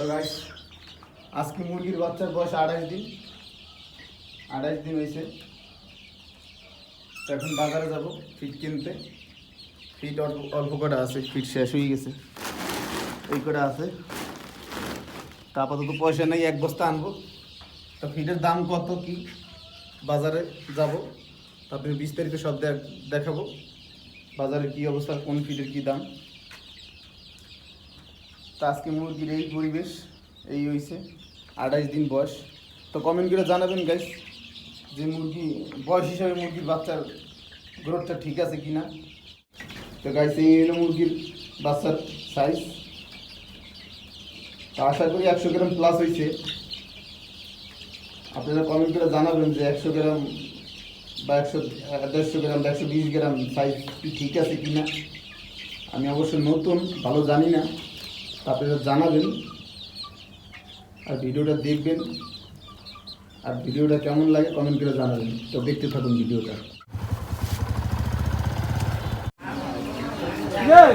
তো গাইস আজকে মুরগির বাচ্চার বয়স আড়াইশ দিন। আড়াইশ দিন হয়েছে। তো এখন বাজারে যাব ফিট কিনতে। ফিট অল্প অল্প কটা আছে ফিট শেষ হয়ে গেছে। এই কটা আছে। তা আপাতত পয়সা নেই, এক বস্তা আনব। তো ফিটের দাম কত, কি? বাজারে যাব। তারপরে বিস্তারিত সব দেখ- দেখাবো। বাজারে কি অবস্থা, কোন ফিটের কি দাম। তো আজকে মুরগির এই পরিবেশ, এই হয়েছে আঠাইশ দিন বয়স। তো কমেন্ট করে জানাবেন গাইস যে মুরগি, বয়স হিসাবে মুরগির বাচ্চার গ্রোথটা ঠিক আছে কি না তো গাইস এই হলো মুরগির বাচ্চার সাইজ তো আশা করি একশো গ্রাম প্লাস হয়েছে আপনারা কমেন্ট করে জানাবেন যে একশো গ্রাম বা একশো, দেড়শো গ্রাম বা একশো বিশ গ্রাম সাইজ ঠিক আছে কি না আমি অবশ্য নতুন, ভালো জানি না। আপনারা জানাবেন আর ভিডিওটা দেখবেন। আর ভিডিওটা কেমন লাগে কমেন্ট করে জানাবেন। তো দেখতে থাকুন ভিডিওটা। Yeah.